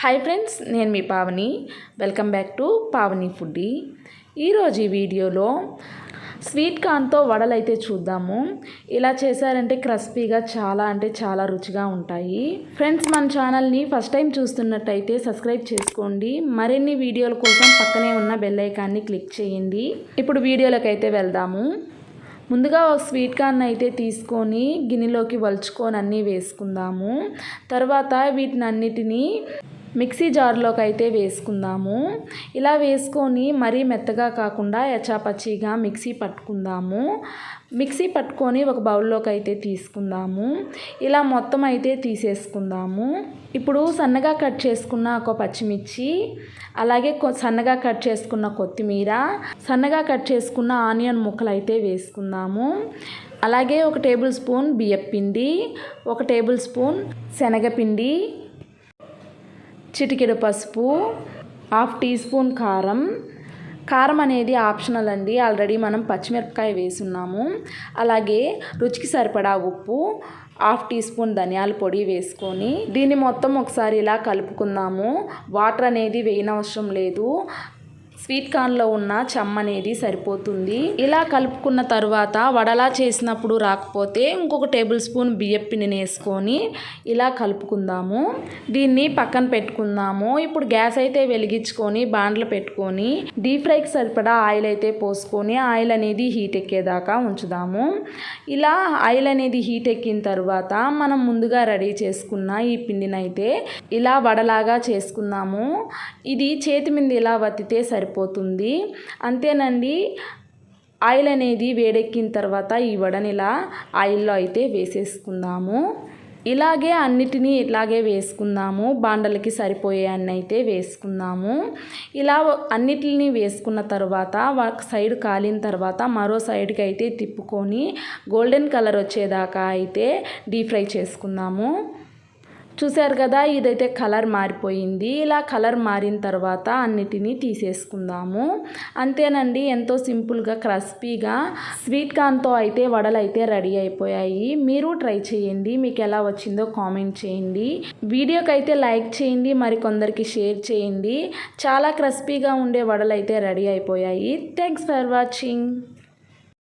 Hi friends నేను మీ Pavani. Welcome back to Pavani foodie ఈరోజు ఈ వీడియోలో స్వీట్ కార్న్తో వడలు అయితే చూద్దాము. ఇలా చేశారంటే క్రస్పీగా చాలా అంటే చాలా రుచిగా ఉంటాయి. ఫ్రెండ్స్ మన ఛానల్ని ఫస్ట్ టైం చూస్తున్నట్టయితే సబ్స్క్రైబ్ చేసుకోండి. మరిన్ని వీడియోల కోసం పక్కనే ఉన్న బెల్ ఐకాన్ని క్లిక్ చేయండి. ఇప్పుడు వీడియోలోకి అయితే వెళ్దాము. ముందుగా ఒక స్వీట్ కార్న్ అయితే తీసుకొని గిన్నెలోకి వలుచుకొని అన్నీ వేసుకుందాము. తర్వాత వీటిని అన్నిటినీ మిక్సీ జార్లోకి అయితే వేసుకుందాము. ఇలా వేసుకొని మరీ మెత్తగా కాకుండా ఎచాపచ్చిగా మిక్సీ పట్టుకుందాము. మిక్సీ పట్టుకొని ఒక బౌల్లోకి అయితే తీసుకుందాము. ఇలా మొత్తం అయితే తీసేసుకుందాము. ఇప్పుడు సన్నగా కట్ చేసుకున్న ఒక పచ్చిమిర్చి అలాగే కొ- సన్నగా కట్ చేసుకున్న కొత్తిమీర సన్నగా కట్ చేసుకున్న ఆనియన్ ముక్కలు అయితే వేసుకుందాము. అలాగే ఒక టేబుల్ స్పూన్ బియ్యపిండి ఒక టేబుల్ స్పూన్ శనగపిండి చిటికెడు పసుపు హాఫ్ టీ స్పూన్ కారం. కారం అనేది ఆప్షనల్ అండి. ఆల్రెడీ మనం పచ్చిమిరపకాయ వేసున్నాము. అలాగే రుచికి సరిపడా ఉప్పు హాఫ్ టీ స్పూన్ ధనియాల పొడి వేసుకొని దీన్ని మొత్తం ఒకసారి ఇలా కలుపుకుందాము. వాటర్ అనేది వేయనవసరం లేదు. స్వీట్ కార్న్లో ఉన్న చెమ్మ అనేది సరిపోతుంది. ఇలా కలుపుకున్న తర్వాత వడలా చేసినప్పుడు రాకపోతే ఇంకొక టేబుల్ స్పూన్ బియ్యం పిండిని వేసుకొని ఇలా కలుపుకుందాము. దీన్ని పక్కన పెట్టుకుందాము. ఇప్పుడు గ్యాస్ అయితే వెలిగించుకొని బాండ్లు పెట్టుకొని డీప్ ఫ్రైకి సరిపడా ఆయిల్ అయితే పోసుకొని ఆయిల్ అనేది హీట్ ఎక్కేదాకా ఉంచుదాము. ఇలా ఆయిల్ అనేది హీట్ ఎక్కిన తర్వాత మనం ముందుగా రెడీ చేసుకున్న ఈ పిండినైతే ఇలా వడలాగా చేసుకుందాము. ఇది చేతి మీద ఇలా వత్తితే సరిపోతుంది. అంతేనండి ఆయిల్ అనేది వేడెక్కిన తర్వాత ఈ వడని ఇలా ఆయిల్లో అయితే వేసేసుకుందాము. ఇలాగే అన్నిటినీ ఇలాగే వేసుకుందాము. బాండలకి సరిపోయే అన్ని అయితే వేసుకుందాము. ఇలా అన్నిటిని వేసుకున్న తర్వాత ఒక సైడ్ కాలిన తర్వాత మరో సైడ్కి అయితే తిప్పుకొని గోల్డెన్ కలర్ వచ్చేదాకా అయితే డీప్ ఫ్రై చేసుకుందాము. చూశారు కదా ఇదైతే కలర్ మారిపోయింది. ఇలా కలర్ మారిన తర్వాత అన్నిటినీ తీసేసుకుందాము. అంతేనండి ఎంతో సింపుల్గా క్రస్పీగా స్వీట్ కార్న్తో అయితే వడలు అయితే రెడీ అయిపోయాయి. మీరు ట్రై చేయండి మీకు ఎలా వచ్చిందో కామెంట్ చేయండి. వీడియోకి అయితే లైక్ చేయండి మరి కొందరికి షేర్ చేయండి. చాలా క్రస్పీగా ఉండే వడలు అయితే రెడీ అయిపోయాయి. Thanks for watching.